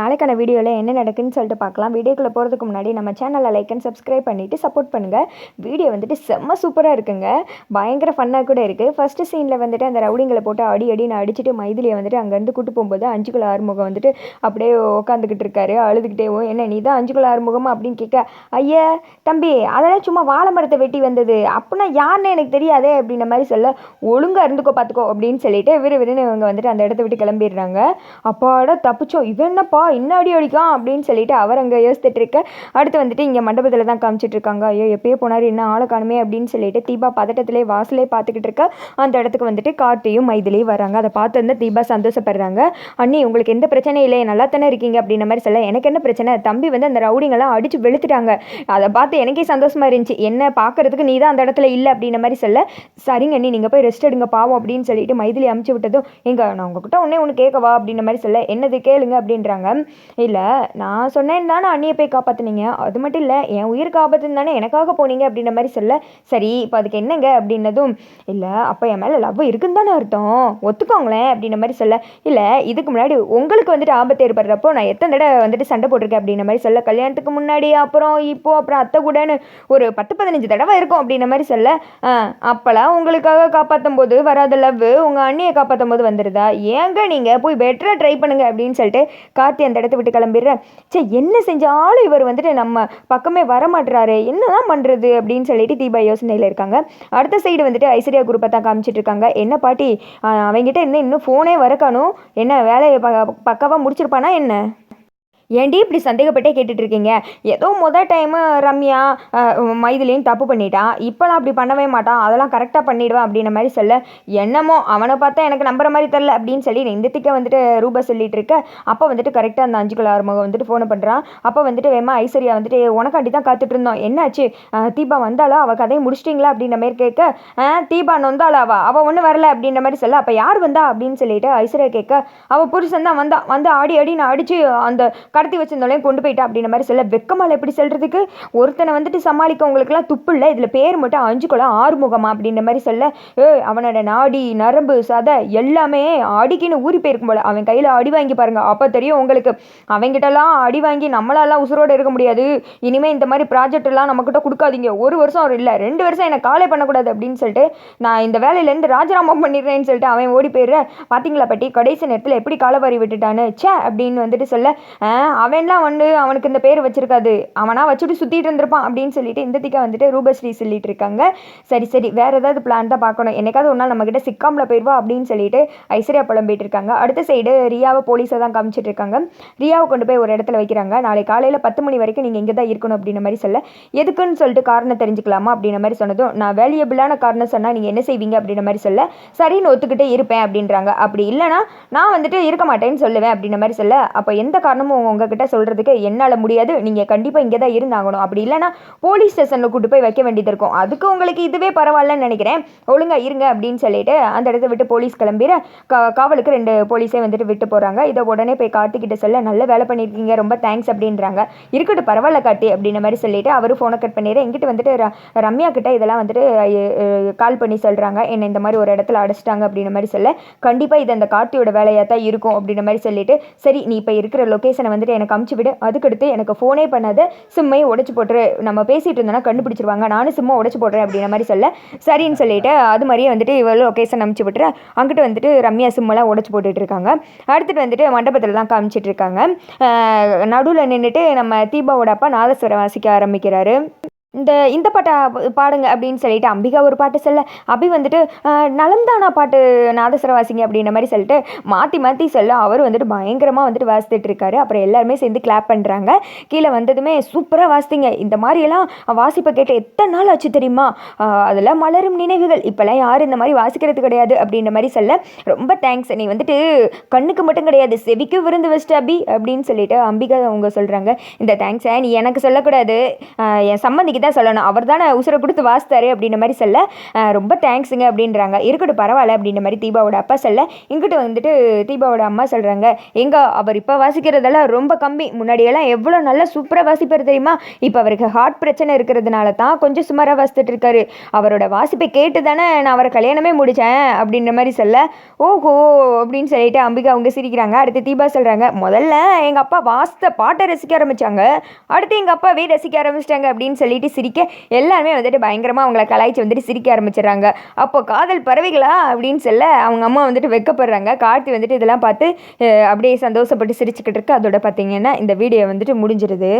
நாளைக்கான வீடியோவில் என்ன நடக்குன்னு சொல்லிட்டு பார்க்கலாம். வீடியோக்குள்ளே போகிறதுக்கு முன்னாடி நம்ம சேனலை லைக் அண்ட் சப்ஸ்கிரைப் பண்ணிவிட்டு சப்போர்ட் பண்ணுங்கள் வீடியோ வந்துட்டு செம்ம சூப்பராக இருக்குங்க. பயங்கர ஃபன்னாக கூட இருக்குது ஃபஸ்ட்டு சீனில் வந்துட்டு அந்த ரவுடிங்களை போட்டு அடி அடின்னு அடிச்சுட்டு மைதிலியை வந்துட்டு அங்கேருந்து கூட்டு போகும்போது அஞ்சுக்குள்ள ஆறுமுகம் வந்துட்டு அப்படியே உட்காந்துக்கிட்டு இருக்காரு. அழுதுகிட்டேவும் என்ன நீ தான் அஞ்சுக்குள்ள ஆறுமுகமா? அப்படின்னு கேட்க ஐயா தம்பி அதெல்லாம் சும்மா வாழை மரத்தை வெட்டி வந்தது. அப்படின்னா யாருன்னு எனக்கு தெரியாதே அப்படின்ற மாதிரி சொல்ல ஒழுங்காக இருந்துக்கோ பார்த்துக்கோ அப்படின்னு சொல்லிட்டு விறுவிறுன்னு இவங்க வந்துட்டு அந்த இடத்த விட்டு கிளம்பிடுறாங்க. அப்பாடா தப்பிச்சோம். இவன் என்னப்பா இன்னும் அடி அடிக்கான் அப்படின்னு சொல்லிட்டு அவர் அங்கே யோசித்துட்டு இருக்க அடுத்து வந்துட்டு இங்கே மண்டபத்தில் தான் காமிச்சிட்டு இருக்காங்க ஐயோ எப்பயோ போனார் என்ன ஆளை காணுமே அப்படின்னு சொல்லிட்டு தீபா பதட்டத்திலே வாசலே பார்த்துக்கிட்டு இருக்க அந்த இடத்துக்கு வந்துட்டு கார்த்தியும் மைதிலையும் வராங்க அதை பார்த்து வந்து தீபா சந்தோஷப்படுறாங்க. அண்ணி உங்களுக்கு எந்த பிரச்சனையும் இல்லை நல்லா தானே இருக்கீங்க அப்படின்ற மாதிரி சொல்ல எனக்கு என்ன பிரச்சனை? தம்பி வந்து அந்த ரவுடிங்கெல்லாம் அடிச்சு வெளுத்துட்டாங்க. அதை பார்த்து எனக்கே சந்தோஷமாக இருந்துச்சு. என்ன பார்க்கறதுக்கு நீ தான் அந்த இடத்துல இல்லை அப்படின்ற மாதிரி சொல்ல சரிங்க அண்ணி நீங்கள் போய் ரெஸ்ட் எடுங்க பாவம் அப்படின்னு சொல்லிட்டு மைதிலி அமுச்சு விட்டதும் எங்கள் நான் உங்ககிட்ட ஒன்றே ஒன்று கேட்கவா? அப்படின்ற மாதிரி சொல்ல என்னது கேளுங்க அப்படின்றாங்க. இல்லை நான் சொன்னேன் தானே அண்ணியை போய் காப்பாற்றினீங்க அது மட்டும் இல்லை என் உயிருக்கு ஆபத்துன்னு தானே எனக்காக போனீங்க அப்படின்ற மாதிரி சொல்ல. சரி இப்போ அதுக்கு என்னங்க அப்படின்னதும் இல்லை அப்போ என் மேலே லவ் இருக்குன்னு தானே அர்த்தம். ஒத்துக்கோங்களேன் அப்படின்ற மாதிரி சொல்ல. இல்லை இதுக்கு முன்னாடி உங்களுக்கு வந்துட்டு ஆபத்து ஏற்படுறப்போ நான் எத்தனை தடவை வந்துட்டு சண்டை போட்டிருக்கேன் அப்படின்ற மாதிரி சொல்ல. கல்யாணத்துக்கு முன்னாடி அப்புறம் இப்போ அப்புறம் அத்தை கூடன்னு ஒரு பத்து பதினஞ்சு தடவை இருக்கும் அப்படின்ற மாதிரி சொல்ல. அப்போலாம் அப்போல்லாம் உங்களுக்காக காப்பாற்றும் போது வராத லவ் உங்கள் அண்ணியை காப்பாற்றும் போது வந்துடுதா ஏங்க நீங்கள் போய் பெட்டராக ட்ரை பண்ணுங்க அப்படின்னு சொல்லிட்டு கார்த்தி அந்த இடத்த விட்டு கிளம்பிடுறேன் சே என்ன செஞ்சாலும் இவர் வந்துட்டு நம்ம பக்கமே வர மாட்டுறாரு என்னதான் பண்ணுறது அப்படின்னு சொல்லிட்டு தீபா யோசனையில் இருக்காங்க. அடுத்த சைடு வந்துட்டு ஐஸ்வர்யா குரூப்பை தான் காமிச்சிட்டு இருக்காங்க என்ன பாட்டி? அவங்ககிட்ட இன்னும் இன்னும் ஃபோனே வரக்கணும். என்ன வேலையை ப பக்காவாக முடிச்சிருப்பானா என்ன? ஏன்டி இப்படி சந்தேகப்பட்டே கேட்டுட்ருக்கீங்க? ஏதோ முத டைமு ரம்யா மைதிலையும் தப்பு பண்ணிட்டான் இப்போலாம் அப்படி பண்ணவே மாட்டான் அதெல்லாம் கரெக்டாக பண்ணிடுவேன் அப்படின்ற மாதிரி சொல்ல என்னமோ அவனை பார்த்தா எனக்கு நம்புற மாதிரி தெரில அப்படின்னு சொல்லி நிந்தத்திக்க வந்துட்டு ரூபா சொல்லிட்டு இருக்க. அப்போ வந்துட்டு கரெக்டாக அந்த அஞ்சு கிலோ ஆறுமுகம் வந்துட்டு ஃபோனை பண்ணுறான் அப்போ வந்துட்டு வேமா ஐஸ்வர்யா வந்துட்டு உனக்காண்டி தான் காத்துட்டு இருந்தோம். என்னாச்சு? தீபா வந்தாளா? அவள் கதையை முடிச்சிட்டிங்களா? அப்படின்ற மாதிரி கேட்க தீபா நொந்தாளா அவள் அவள் ஒன்றும் வரல. அப்படின்ற மாதிரி சொல்ல அப்போ யார் வந்தா? அப்படின்னு சொல்லிட்டு ஐஸ்வர்யா கேட்க அவள் புருஷன் தான் வந்தா வந்து ஆடி ஆடி நான் அடிச்சு அந்த கடத்தி வச்சிருந்தோலையும் கொண்டு போயிட்டா அப்படின்ற மாதிரி சொல்ல வெக்கமால எப்படி சொல்றதுக்கு? ஒருத்தனை வந்துட்டு சமாளிக்க உங்களுக்குலாம் துப்பு இல்லை இதில் பேர் மட்டும் அஞ்சு குளம் ஆறுமுகமா அப்படின்ற மாதிரி சொல்ல ஏ அவனோட நாடி நரம்பு சதை எல்லாமே அடிக்கின்னு ஊறி போயிருக்கும் போல. அவன் கையில் அடி வாங்கி பாருங்க அப்போ தெரியும் உங்களுக்கு. அவங்கிட்டலாம் அடி வாங்கி நம்மளாலாம் உசுரோடு இருக்க முடியாது. இனிமேல் இந்த மாதிரி ப்ராஜெக்ட் எல்லாம் நம்மக்கிட்ட கொடுக்காதீங்க. ஒரு வருஷம் அவர் இல்லை ரெண்டு வருஷம் எனக்கு காலே பண்ணக்கூடாது அப்படின்னு சொல்லிட்டு நான் இந்த வேலையிலேருந்து ராஜினாமா பண்ணிடுறேன்னு சொல்லிட்டு அவன் ஓடி போயிடுறேன் பார்த்தீங்களா பட்டி? கடைசி நேரத்தில் எப்படி காலவாரி விட்டுட்டான்னு ச்சே அப்படின்னு வந்துட்டு சொல்ல அவன்லாம் வந்து அவனுக்கு இந்த பேர் வச்சிருக்காது. அவனா வச்சுட்டு சுற்றிட்டு இருந்திருப்பான் அப்படின்னு சொல்லிட்டு இந்த திக்கா வந்துட்டு ரூபஸ்ரீ சொல்லிட்டு இருக்காங்க. சரி சரி வேற ஏதாவது பிளான் தான் பார்க்கணும். என்னைக்காவது ஒரு நாள் நம்மக்கிட்ட சிக்காமில் போயிடுவா அப்படின்னு சொல்லிட்டு ஐஸ்வர்யா புலம்பிட்டு இருக்காங்க. அடுத்த சைடு ரியாவை போலீஸை தான் காமிச்சிட்டு இருக்காங்க. ரியாவை கொண்டு போய் ஒரு இடத்துல வைக்கிறாங்க. நாளை காலையில் பத்து மணி வரைக்கும் நீங்கள் இங்கே தான் இருக்கணும் அப்படின்ற மாதிரி சொல்ல. எதுக்குன்னு சொல்லிட்டு காரணம் தெரிஞ்சுக்கலாமா அப்படின்ற மாதிரி சொன்னதும் நான் வேல்யூபிளான காரணம் சொன்னால் நீங்கள் என்ன செய்வீங்க? அப்படின்ற மாதிரி சொல்ல சரின்னு ஒத்துக்கிட்டே இருப்பேன் அப்படின்றாங்க. அப்படி இல்லைனா நான் வந்துட்டு இருக்க மாட்டேன்னு சொல்லுவேன் அப்படின்ற மாதிரி சொல்ல. அப்போ எந்த காரணமும் உங்ககிட்ட சொல்கிறதுக்கு என்னால் முடியாது. நீங்கள் கண்டிப்பாக இங்கே தான் இருந்தாகணும். அப்படி இல்லைனா போலீஸ் ஸ்டேஷனில் கூட்டு போய் வைக்க வேண்டியது இருக்கும். அதுக்கு உங்களுக்கு இதுவே பரவாயில்லன்னு நினைக்கிறேன். ஒழுங்கா இருங்க அப்படின்னு சொல்லிட்டு அந்த இடத்த விட்டு போலீஸ் கிளம்பிற கா காவலுக்கு ரெண்டு போலீஸே வந்துட்டு விட்டு போகிறாங்க இதை உடனே போய் கார்த்திகிட்ட சொல்ல நல்ல வேலை பண்ணியிருக்கீங்க. ரொம்ப தேங்க்ஸ் அப்படின்றாங்க. இருக்கட்டும் பரவாயில்ல காட்டி அப்படின்ற மாதிரி சொல்லிட்டு அவரும் ஃபோனை கட் பண்ணிடுற. எங்கிட்ட வந்துட்டு ரம்யா கிட்ட இதெல்லாம் வந்துட்டு கால் பண்ணி சொல்கிறாங்க என்னை இந்த மாதிரி ஒரு இடத்துல அடைச்சிட்டாங்க அப்படின்ற மாதிரி சொல்ல கண்டிப்பாக இது அந்த கார்த்தியோட வேலையாக தான் இருக்கும் அப்படின்ற மாதிரி சொல்லிட்டு சரி நீ இப்போ இருக்கிற லொக்கேஷனை வந்துட்டு எனக்கு அமுச்சு விடு. அதுக்கடுத்து எனக்கு ஃபோனே பண்ணாத. சிம்மையும் உடச்சி போட்டுரு. நம்ம பேசிட்டு இருந்தோன்னா கண்டுபிடிச்சிருவாங்க. நானும் சிம்மை உடச்சி போடுறேன் அப்படின்ற மாதிரி சொல்ல. சரின்னு சொல்லிட்டு அது மாதிரியே வந்துட்டு இவ்வளோ லொக்கேஷன் அமுச்சு விட்டுரு அங்கிட்டு வந்துட்டு ரம்யா சிம்மெல்லாம் உடச்சி போட்டுட்டு இருக்காங்க. அடுத்துட்டு வந்துட்டு மண்டபத்தில் தான் காமிச்சிட்டு இருக்காங்க. நடுவில் நின்றுட்டு நம்ம தீபாவோட அப்பா நாதஸ்வரம் வாசிக்க ஆரம்பிக்கிறாரு. இந்த இந்த பாட்டை பாடுங்க அப்படின்னு சொல்லிட்டு அம்பிகா ஒரு பாட்டு சொல்ல அபி வந்துட்டு நலந்தானா பாட்டு நாதஸ்வரம் வாசிங்க அப்படின்ற மாதிரி சொல்லிட்டு மாற்றி மாற்றி சொல்ல அவர் வந்துட்டு பயங்கரமாக வந்துட்டு வாசித்துட்டு இருக்காரு அப்புறம் எல்லாருமே சேர்ந்து கிளாப் பண்ணுறாங்க கீழே வந்ததுமே சூப்பராக வாசித்தீங்க. இந்த மாதிரியெல்லாம் வாசிப்பை கேட்டு எத்தனை நாள் ஆச்சு தெரியுமா? அதெல்லாம் மலரும் நினைவுகள். இப்போல்லாம் யாரும் இந்த மாதிரி வாசிக்கிறது கிடையாது அப்படின்ற மாதிரி சொல்ல ரொம்ப தேங்க்ஸ் நீ வந்துட்டு கண்ணுக்கு மட்டும் கிடையாது செவிக்கும் விருந்து வச்சிட்ட அபி. அப்படின்னு சொல்லிட்டு அம்பிகா அவங்க சொல்கிறாங்க இந்த தேங்க்ஸை நீ எனக்கு சொல்லக்கூடாது. என் சம்மந்திக்கு தான் சொல்லணும். அவர் தானே உசுரை கொடுத்து வாசித்தாரு அப்படின்ற மாதிரி சொல்ல ரொம்ப தேங்க்ஸுங்க அப்படின்றாங்க. இருக்கட்டும் பரவாயில்ல அப்படின்ற மாதிரி தீபாவோட அப்பா சொல்ல இங்கிட்டு வந்துட்டு தீபாவோட அம்மா சொல்கிறாங்க எங்கே அவர் இப்போ வாசிக்கிறதெல்லாம் ரொம்ப கம்மி. முன்னாடியெல்லாம் எவ்வளோ நல்லா சூப்பராக வாசிப்பார் தெரியுமா? இப்போ அவருக்கு ஹார்ட் பிரச்சனை இருக்கிறதுனால தான் கொஞ்சம் சுமாராக வாசித்துட்டு இருக்காரு. அவரோட வாசிப்பை கேட்டு தானே நான் அவரை கல்யாணமே முடித்தேன் அப்படின்ற மாதிரி சொல்ல ஓஹோ அப்படின்னு சொல்லிட்டு அம்பிகா அவங்க சிரிக்கிறாங்க. அடுத்து தீபா சொல்கிறாங்க முதல்ல எங்கள் அப்பா வாசித்த பாட்டை ரசிக்க ஆரம்பித்தாங்க அடுத்து எங்கள் அப்பாவே ரசிக்க ஆரம்பிச்சிட்டாங்க அப்படின்னு சொல்லிட்டு சிரிக்க எல்லாருமே வந்துட்டு பயங்கரமாக அவங்கள கலாய்ச்சி வந்துட்டு சிரிக்க ஆரம்பிச்சிடுறாங்க. அப்போ காதல் பறவைகளா அப்படின்னு சொல்ல அவங்க அம்மா வந்துட்டு வெக்கப்படுறாங்க. கார்த்தி வந்துட்டு இதெல்லாம் பார்த்து அப்படியே சந்தோஷப்பட்டு சிரிச்சுக்கிட்டு இருக்கு. அதோட பார்த்தீங்கன்னா இந்த வீடியோ வந்துட்டு முடிஞ்சிருது.